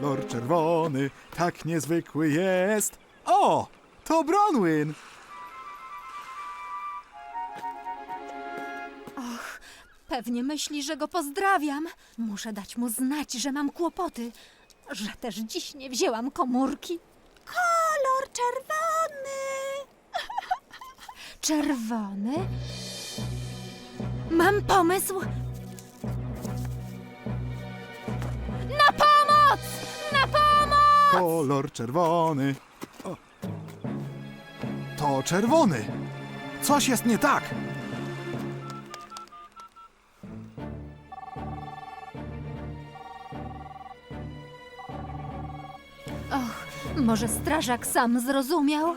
Kolor czerwony, tak niezwykły jest. O, to Bronwyn. Pewnie myśli, że go pozdrawiam. Muszę dać mu znać, że mam kłopoty, że też dziś nie wzięłam komórki. Kolor czerwony. Czerwony? Mam pomysł. Na pomoc! Kolor czerwony. O. To czerwony. Coś jest nie tak. Och, może strażak sam zrozumiał?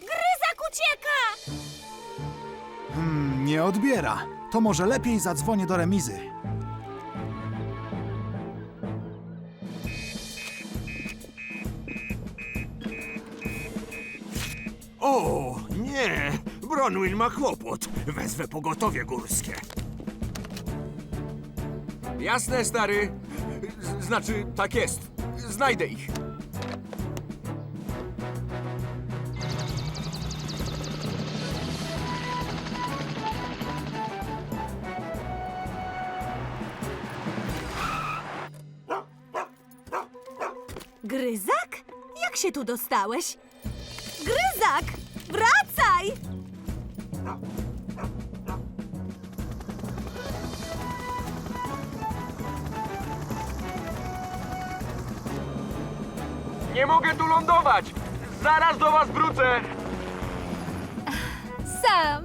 Gryzak ucieka. Hmm, nie odbiera. To może lepiej zadzwonię do remizy. Bronwyn ma kłopot. Wezwę pogotowie górskie. Jasne, stary. Znaczy, tak jest. Znajdę ich. Gryzak? Jak się tu dostałeś? Gryzak! Wracaj! Nie mogę tu lądować! Zaraz do was wrócę! Sam!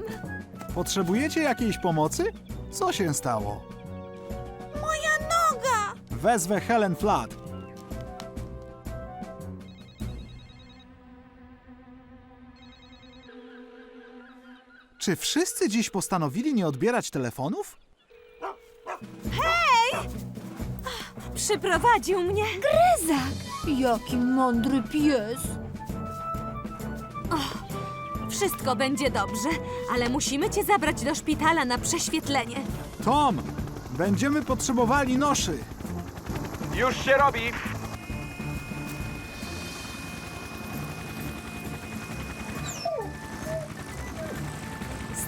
Potrzebujecie jakiejś pomocy? Co się stało? Moja noga! Wezwę Helen Flood. Czy wszyscy dziś postanowili nie odbierać telefonów? Przyprowadził mnie. Gryzak! Jaki mądry pies! Wszystko będzie dobrze, ale musimy cię zabrać do szpitala na prześwietlenie. Tom, będziemy potrzebowali noszy. Już się robi!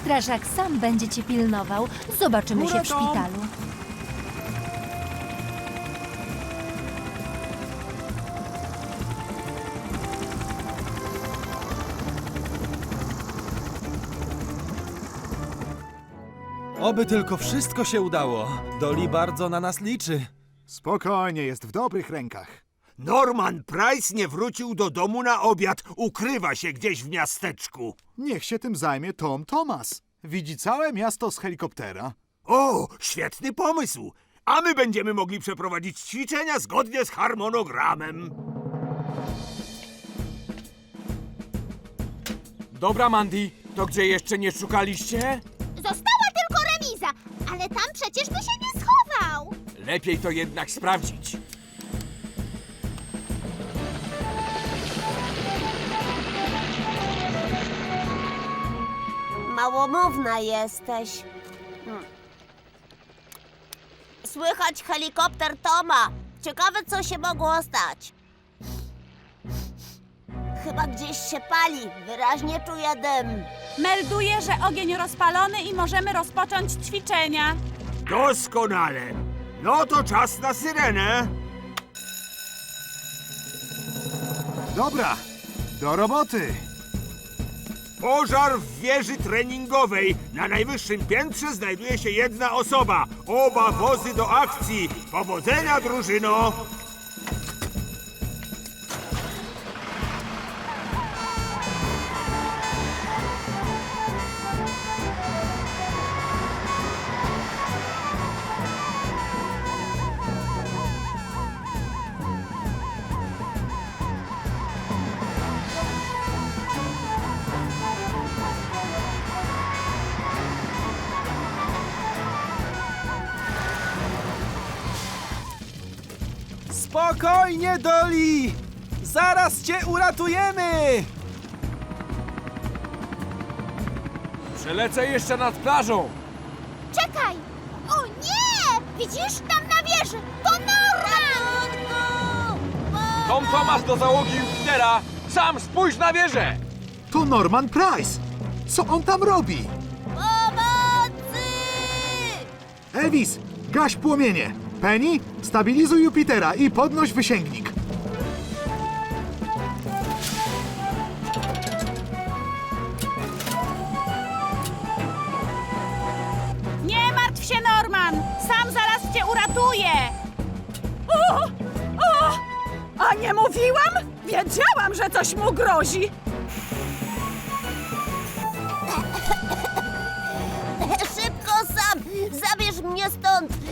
Strażak sam będzie cię pilnował. Zobaczymy się w Tom. szpitalu. Oby tylko wszystko się udało. Doli bardzo na nas liczy. Spokojnie, jest w dobrych rękach. Norman Price nie wrócił do domu na obiad. Ukrywa się gdzieś w miasteczku. Niech się tym zajmie Tom Thomas. Widzi całe miasto z helikoptera. O, świetny pomysł! A my będziemy mogli przeprowadzić ćwiczenia zgodnie z harmonogramem. Dobra, Mandy, to gdzie jeszcze nie szukaliście? Ale tam przecież by się nie schował. Lepiej to jednak sprawdzić. Małomówna jesteś. Hmm. Słychać helikopter Toma. Ciekawe, co się mogło stać. Chyba gdzieś się pali. Wyraźnie czuję dym. Melduję, że ogień rozpalony i możemy rozpocząć ćwiczenia. Doskonale. No to czas na syrenę. Dobra, do roboty. Pożar w wieży treningowej. Na najwyższym piętrze znajduje się jedna osoba. Oba wozy do akcji. Powodzenia, drużyno! Spokojnie, Doli! Zaraz cię uratujemy! Przelecę jeszcze nad plażą. Czekaj! O nie! Widzisz? Tam na wieży! To Norman! Tom Thomas do załogi Jupitera! Sam spójrz na wieżę! To Norman Price! Co on tam robi? Pomocy! Elvis, gaś płomienie! Penny, stabilizuj Jupitera i podnoś wysięgnik. Nie martw się, Norman! Sam zaraz cię uratuję! O! O! A nie mówiłam? Wiedziałam, że coś mu grozi! Szybko sam! Zabierz mnie stąd!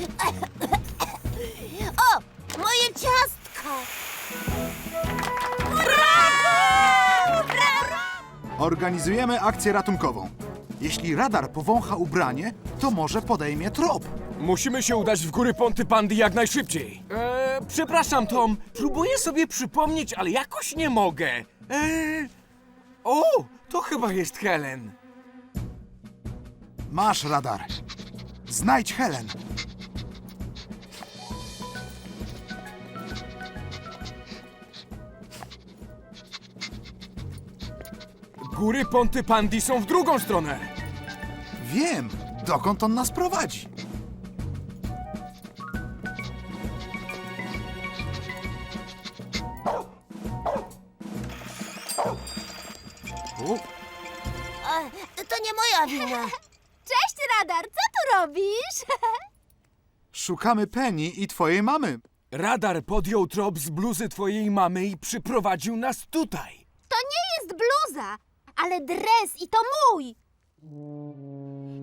Ciastko! Organizujemy akcję ratunkową. Jeśli radar powącha ubranie, to może podejmie trop. Musimy się udać w góry Ponty Pandy jak najszybciej. Eee, przepraszam, Tom. Próbuję sobie przypomnieć, ale jakoś nie mogę. Eee... O, to chyba jest Helen. Masz radar. Znajdź Helen. Góry Ponty Pandy są w drugą stronę. Wiem, dokąd on nas prowadzi. U, To nie moja wina. Cześć, radar! Co tu robisz? szukamy Penny i twojej mamy. Radar podjął trop z bluzy twojej mamy i przyprowadził nas tutaj. To nie jest bluza, ale dres i to mój.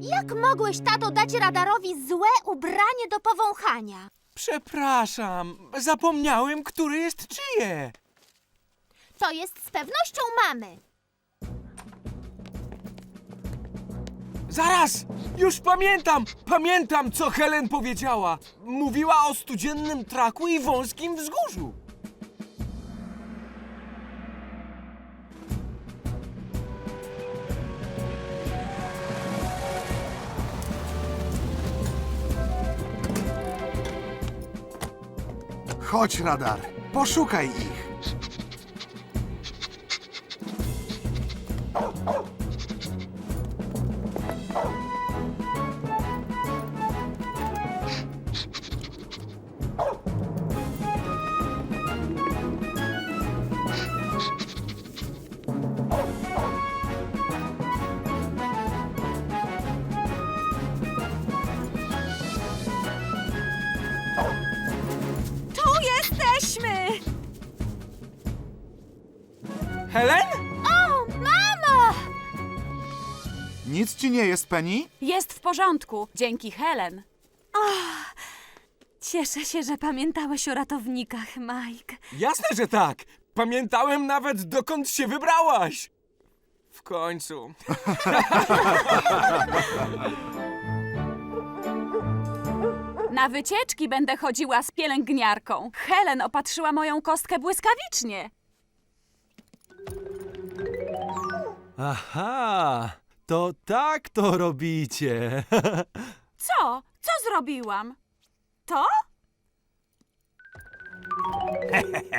Jak mogłeś, tato, dać radarowi złe ubranie do powąchania? Przepraszam, zapomniałem, które jest czyje. To jest z pewnością mamy. Zaraz! Już pamiętam! Pamiętam, co Helen powiedziała! Mówiła o studziennym traku i wąskim wzgórzu. Chodź, radar. Poszukaj ich. Penny? Jest w porządku, dzięki Helen. Cieszę się, że pamiętałeś o ratownikach, Mike. Jasne, że tak! Pamiętałem nawet, dokąd się wybrałaś! W końcu. Na wycieczki będę chodziła z pielęgniarką. Helen opatrzyła moją kostkę błyskawicznie. Aha, to tak to robicie. Co? Co zrobiłam? To?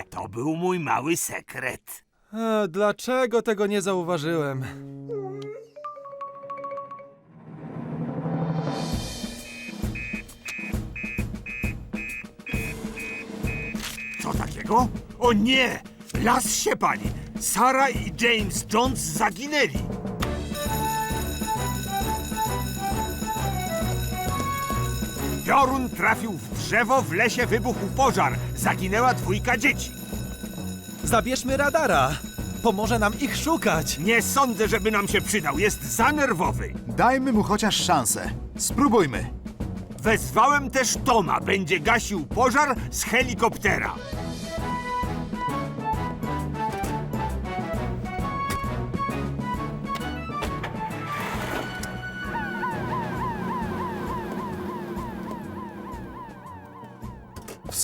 To był mój mały sekret. E, Dlaczego tego nie zauważyłem? Co takiego? O nie! Las się pali! Sara i James Jones zaginęli! Piorun trafił w drzewo, w lesie wybuchł pożar. Zaginęła dwójka dzieci. Zabierzmy radara. Pomoże nam ich szukać. Nie sądzę, żeby nam się przydał. Jest za nerwowy. Dajmy mu chociaż szansę. Spróbujmy. Wezwałem też Toma. Będzie gasił pożar z helikoptera.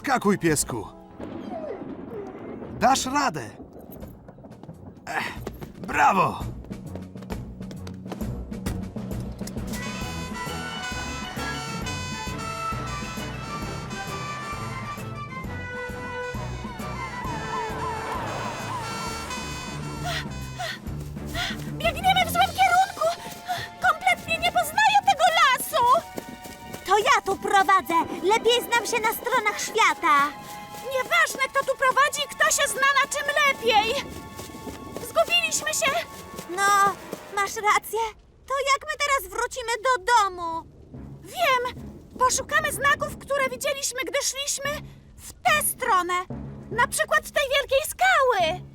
Wskakuj, piesku. Dasz radę. Ech, brawo! Lepiej znam się na stronach świata. Nieważne, kto tu prowadzi, kto się zna na czym lepiej. Zgubiliśmy się. No, masz rację. To jak my teraz wrócimy do domu? Wiem. Poszukamy znaków, które widzieliśmy, gdy szliśmy w tę stronę. Na przykład tej wielkiej skały.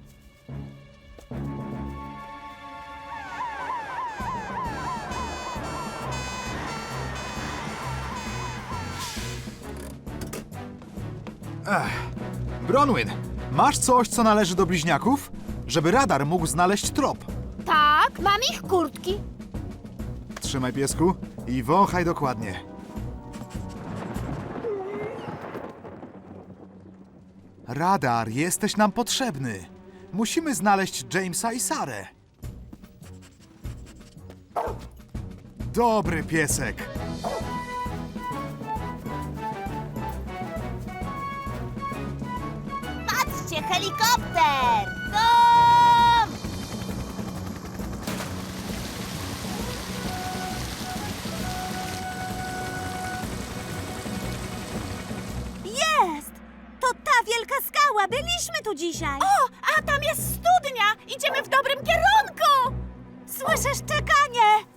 Bronwyn, masz coś, co należy do bliźniaków? Żeby radar mógł znaleźć trop. Tak, mam ich kurtki. Trzymaj piesku i wąchaj dokładnie. Radar, jesteś nam potrzebny. Musimy znaleźć Jamesa i Sarę. Dobry piesek. Helikopter! Tom! Jest! To ta wielka skała! Byliśmy tu dzisiaj! O, a tam jest studnia. Idziemy w dobrym kierunku. Słyszę szczekanie!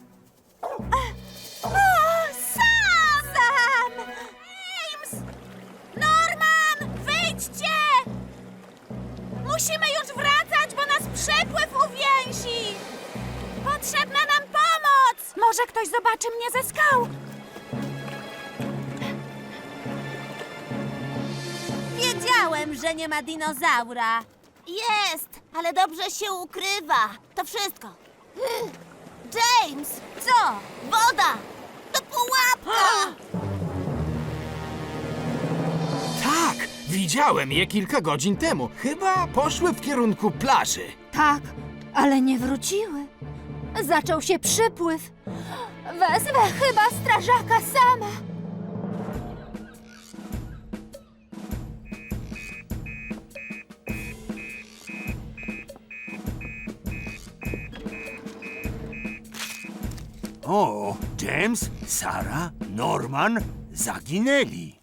Może ktoś zobaczy mnie ze skał. Wiedziałem, że nie ma dinozaura. Jest, ale dobrze się ukrywa. To wszystko. James! Co? Woda! To pułapka! Tak, widziałem je kilka godzin temu. Chyba poszły w kierunku plaży. Tak, ale nie wróciły. Zaczął się przypływ. Wezwę chyba strażaka sama. O, James, Sara, Norman zaginęli.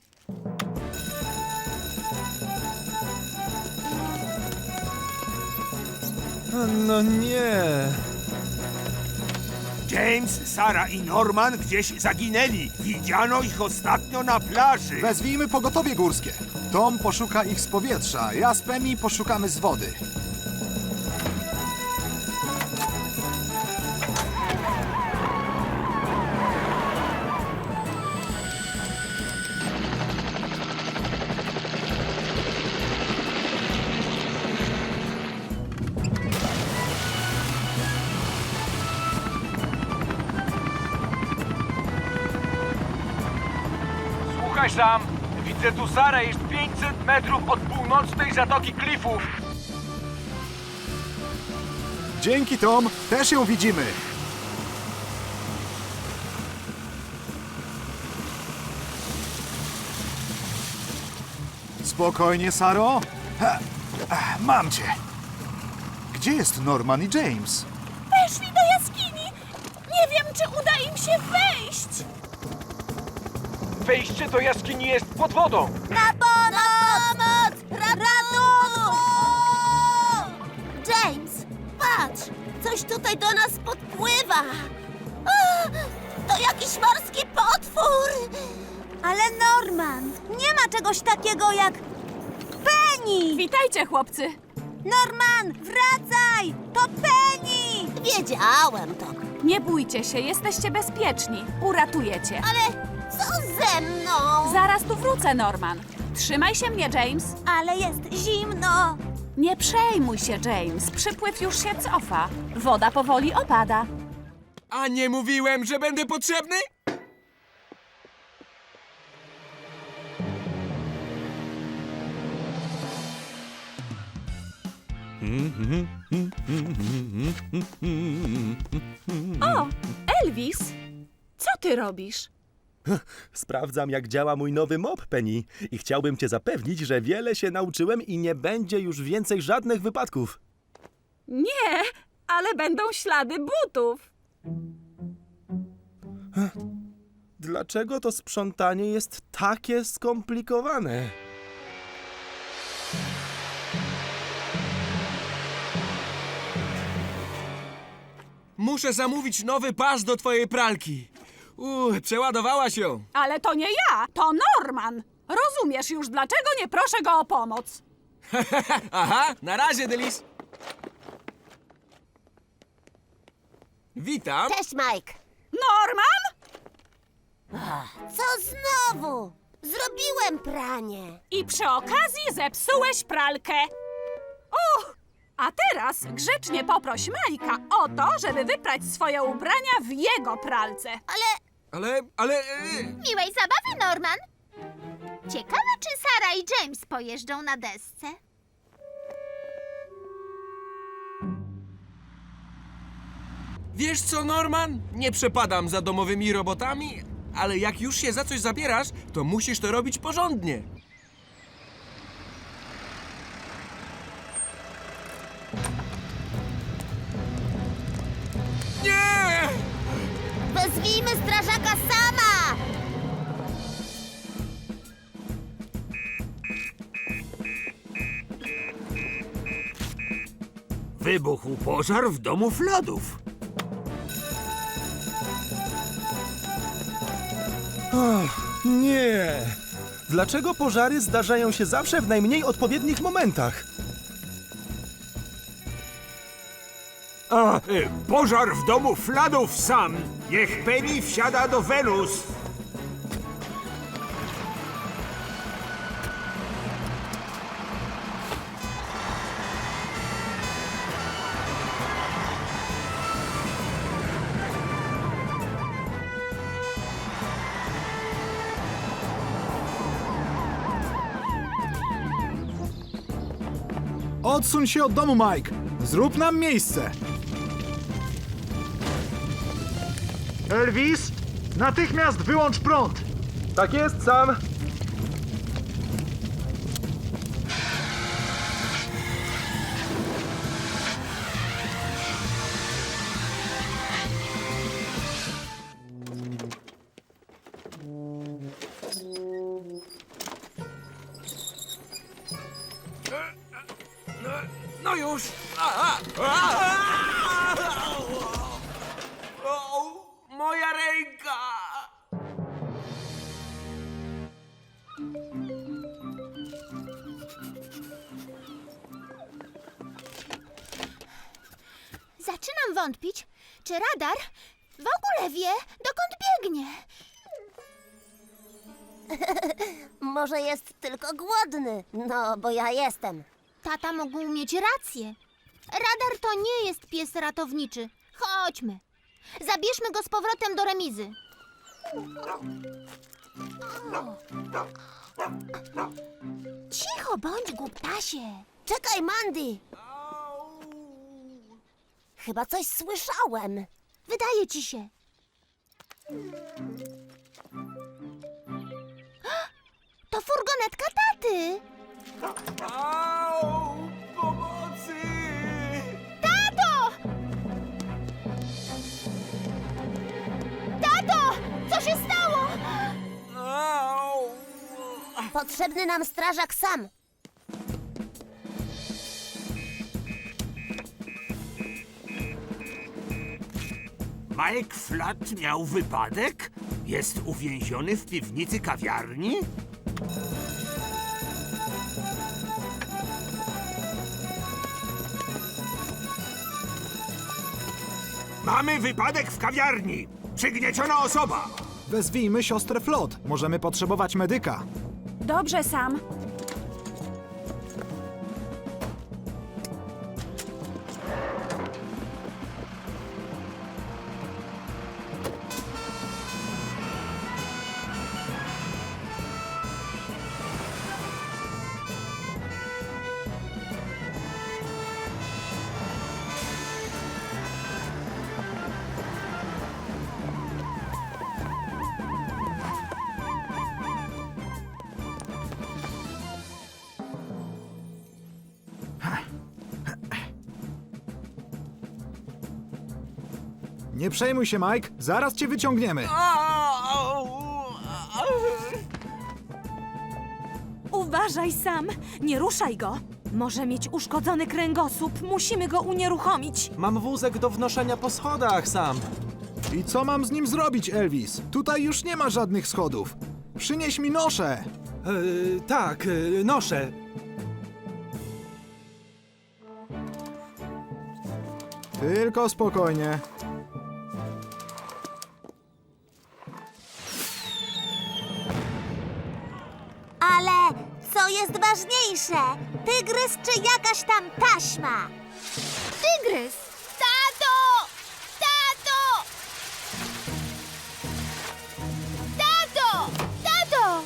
No nie. James, Sara i Norman gdzieś zaginęli. Widziano ich ostatnio na plaży. Wezwijmy pogotowie górskie. Tom poszuka ich z powietrza, ja z Pemi poszukamy z wody. Sam, widzę tu Sarę, jest 500 metrów od północnej zatoki klifów. Dzięki Tom, też ją widzimy. Spokojnie, Saro. Ha, mam cię. Gdzie jest Norman i James? Weszli do jaskini. Nie wiem, czy uda im się wejść. Wejście do jaskini jest pod wodą. Na pomoc! Ratunku! James, patrz! Coś tutaj do nas podpływa. A, To jakiś morski potwór! Ale Norman, nie ma czegoś takiego jak Penny! Witajcie, chłopcy. Norman, wracaj! To Penny! Wiedziałem to. Nie bójcie się, jesteście bezpieczni. Uratuję cię. Ale co ze mną? Zaraz tu wrócę, Norman. Trzymaj się mnie, James. Ale jest zimno. Nie przejmuj się, James. Przypływ już się cofa. Woda powoli opada. A nie mówiłem, że będę potrzebny? O, Elvis! Co ty robisz? Sprawdzam, jak działa mój nowy mop, Penny. I chciałbym cię zapewnić, że wiele się nauczyłem i nie będzie już więcej żadnych wypadków. Nie, ale będą ślady butów. Dlaczego to sprzątanie jest takie skomplikowane? Muszę zamówić nowy pas do twojej pralki. Uuu, przeładowała się. Ale to nie ja, to Norman. Rozumiesz już, dlaczego nie proszę go o pomoc. Aha, na razie, Delis. Witam. Cześć, Mike. Norman? Co znowu? Zrobiłem pranie. I przy okazji zepsułeś pralkę. Uch! A teraz grzecznie poproś Majka o to, żeby wyprać swoje ubrania w jego pralce. Ale Ale, ale... e, Miłej zabawy, Norman. Ciekawe, czy Sara i James pojeżdżą na desce. Wiesz co, Norman? Nie przepadam za domowymi robotami, ale jak już się za coś zabierasz, to musisz to robić porządnie. Wezwijmy strażaka sama! Wybuchł pożar w domu Fladów. Nie! Dlaczego pożary zdarzają się zawsze w najmniej odpowiednich momentach? A, y, pożar w domu Fladów sam. Niech Penny wsiada do Wenus. Odsuń się od domu, Mike. Zrób nam miejsce. Elvis, natychmiast wyłącz prąd. Tak jest, sam! Jestem. Tata mógł mieć rację. Radar to nie jest pies ratowniczy. Chodźmy. Zabierzmy go z powrotem do remizy. Cicho bądź, głuptasie. Czekaj, Mandy! Chyba coś słyszałem. Wydaje ci się. To furgonetka taty. Au! Co się stało? Potrzebny nam strażak sam. Mike Flat miał wypadek? Jest uwięziony w piwnicy kawiarni? Mamy wypadek w kawiarni! Przygnieciona osoba! Wezwijmy siostrę Flot. Możemy potrzebować medyka. Dobrze, Sam. Nie przejmuj się, Mike. Zaraz cię wyciągniemy. Uważaj sam, nie ruszaj go. Może mieć uszkodzony kręgosłup, musimy go unieruchomić. Mam wózek do wnoszenia po schodach sam. I co mam z nim zrobić, Elvis? Tutaj już nie ma żadnych schodów. Przynieś mi noszę. E, tak, e, noszę. Tylko spokojnie. Ważniejsze? Tygrys czy jakaś tam taśma? Tygrys! Tato! Tato! Tato! Tato!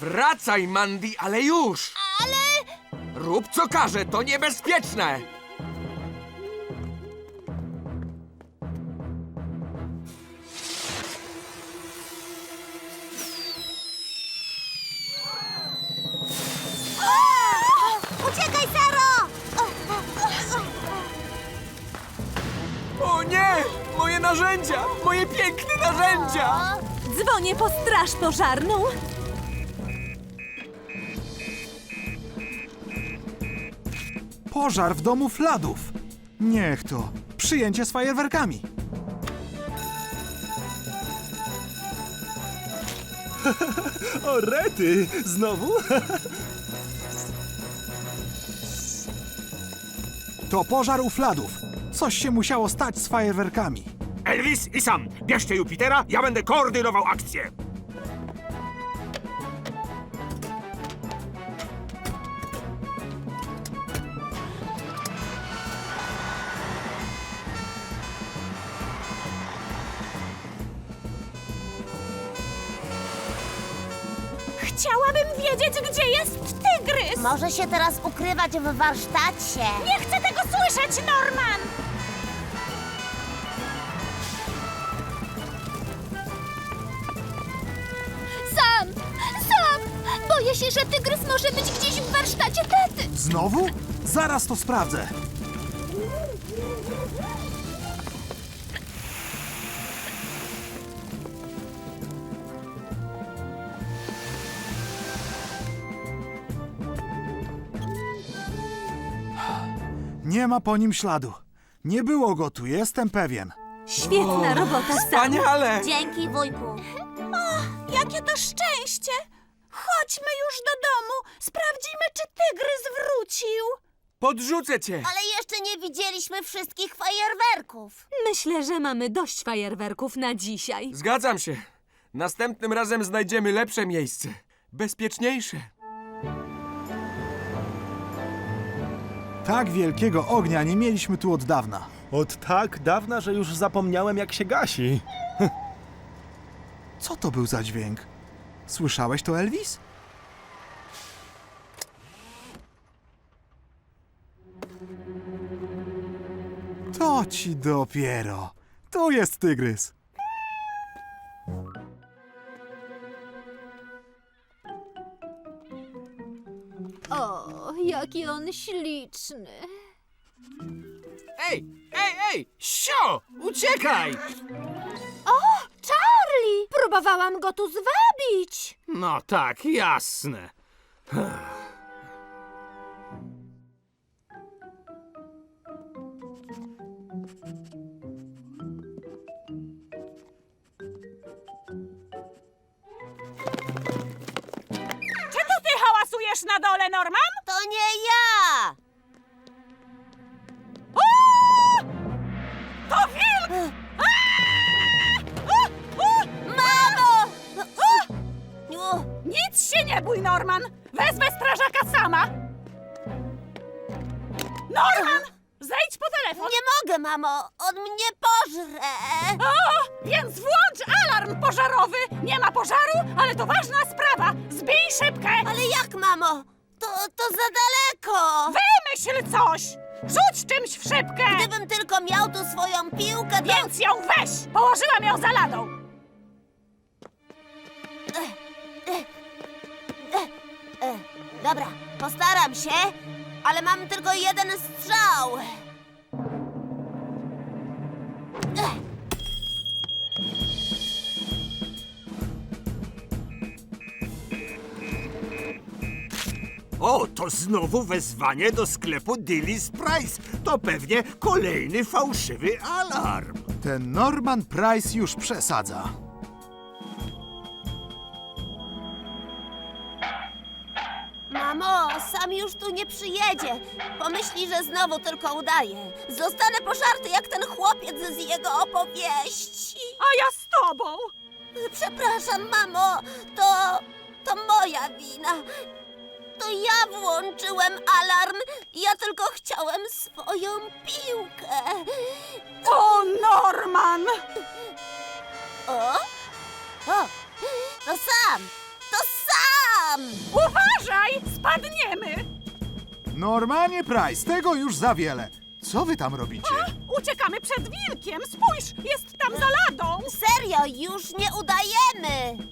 Wracaj, Mandy, ale już! Ale... Rób co każe, to niebezpieczne! Po straż pożarną. Pożar w domu Fladów. Niech to. Przyjęcie z fajerwerkami. O, rety! Znowu? To pożar u Fladów. Coś się musiało stać z fajerwerkami. Elvis i Sam, bierzcie Jupitera, ja będę koordynował akcję. Chciałabym wiedzieć, gdzie jest tygrys! Może się teraz ukrywać w warsztacie. Nie chcę tego słyszeć, Norman! Warsztacie tety. Znowu? Zaraz to sprawdzę. Nie ma po nim śladu. Nie było go tu, jestem pewien. Świetna robota, Sam. Wspaniale! Dzięki, wujku. Jakie to szczęście! Chodźmy już do domu, sprawdzimy, czy tygrys wrócił. Podrzucę cię! Ale jeszcze nie widzieliśmy wszystkich fajerwerków. Myślę, że mamy dość fajerwerków na dzisiaj. Zgadzam się. Następnym razem znajdziemy lepsze miejsce. Bezpieczniejsze. Tak wielkiego ognia nie mieliśmy tu od dawna. Od tak dawna, że już zapomniałem, jak się gasi. Co to był za dźwięk? Słyszałeś to, Elvis? To ci dopiero. Tu jest tygrys. O, jaki on śliczny. Ej, ej, ej! Sio! Uciekaj! Próbowałam go tu zwabić. No tak, jasne. Czy to ty hałasujesz na dole, Norman? To nie ja! Nic się nie bój, Norman! Wezmę strażaka sama! Norman! Zejdź po telefon! Nie mogę, mamo! On mnie pożre! O, więc włącz alarm pożarowy! Nie ma pożaru, ale to ważna sprawa! Zbij szybkę! Ale jak, mamo? To, to za daleko! Wymyśl coś! Rzuć czymś w szybkę! Gdybym tylko miał tu swoją piłkę, to... Więc ją weź! Położyłam ją za ladą! Dobra, postaram się, ale mam tylko jeden strzał. Ech. O, to znowu wezwanie do sklepu Dillis Price. To pewnie kolejny fałszywy alarm. Ten Norman Price już przesadza. Mamo, sam już tu nie przyjedzie. Pomyśli, że znowu tylko udaje. Zostanę pożarty jak ten chłopiec z jego opowieści. A ja z tobą! Przepraszam, mamo, to. to moja wina. To ja włączyłem alarm. Ja tylko chciałem swoją piłkę. O, Norman! O? O, to sam! To sam! Uważaj! Spadniemy! Normanie Price, tego już za wiele. Co wy tam robicie? Uciekamy przed wilkiem! Spójrz, jest tam za ladą! Serio, już nie udajemy!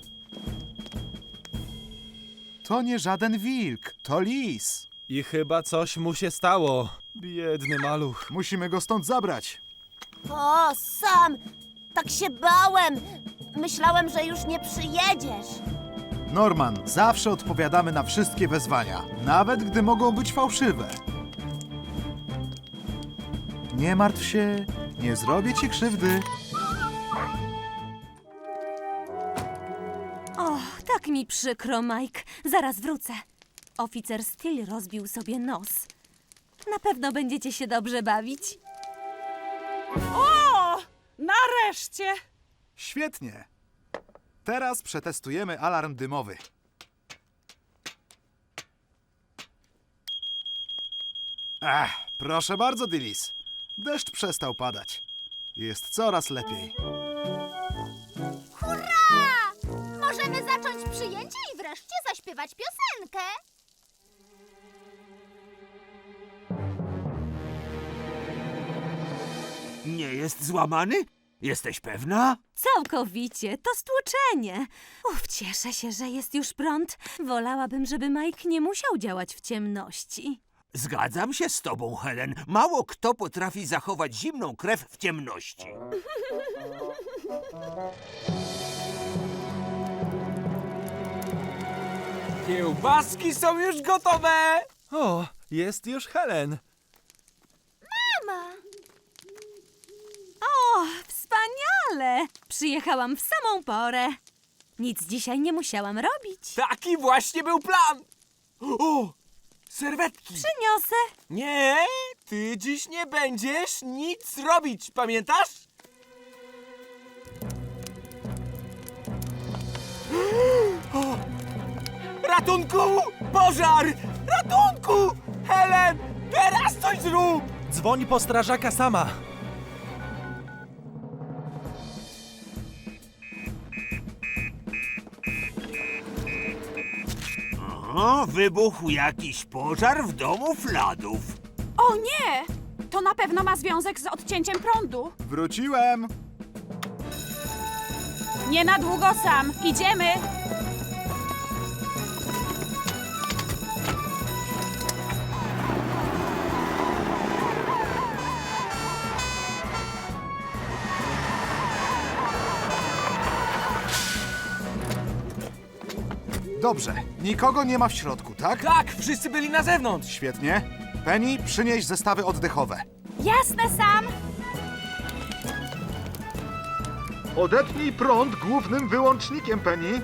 To nie żaden wilk, to lis. I chyba coś mu się stało. Biedny maluch. Musimy go stąd zabrać. O, sam! Tak się bałem! Myślałem, że już nie przyjedziesz. Norman, zawsze odpowiadamy na wszystkie wezwania, nawet gdy mogą być fałszywe. Nie martw się, nie zrobię ci krzywdy. O, tak mi przykro, Mike. Zaraz wrócę. Oficer Steel rozbił sobie nos. Na pewno będziecie się dobrze bawić. O! Nareszcie! Świetnie. Teraz przetestujemy alarm dymowy. Ach, proszę bardzo, Dillis. Deszcz przestał padać. Jest coraz lepiej. Hurra! Możemy zacząć przyjęcie i wreszcie zaśpiewać piosenkę. Nie jest złamany? Jesteś pewna? Całkowicie, to stłuczenie. Uf, cieszę się, że jest już prąd. Wolałabym, żeby Mike nie musiał działać w ciemności. Zgadzam się z tobą, Helen. Mało kto potrafi zachować zimną krew w ciemności. Kiełbaski są już gotowe! O, jest już Helen. Mama! O, wspaniale! Przyjechałam w samą porę. Nic dzisiaj nie musiałam robić. Taki właśnie był plan! O! Serwetki! Przyniosę. Nie, ty dziś nie będziesz nic robić, pamiętasz? O! Ratunku! Pożar! Ratunku! Helen! Teraz coś zrób! Dzwoń po strażaka sama. O, wybuchł jakiś pożar w domu Fladów. O nie! To na pewno ma związek z odcięciem prądu. Wróciłem! Nie na długo sam. Idziemy! Dobrze, nikogo nie ma w środku, tak? Tak, wszyscy byli na zewnątrz. Świetnie. Penny, przynieś zestawy oddechowe. Jasne, sam! Odetnij prąd głównym wyłącznikiem, Penny.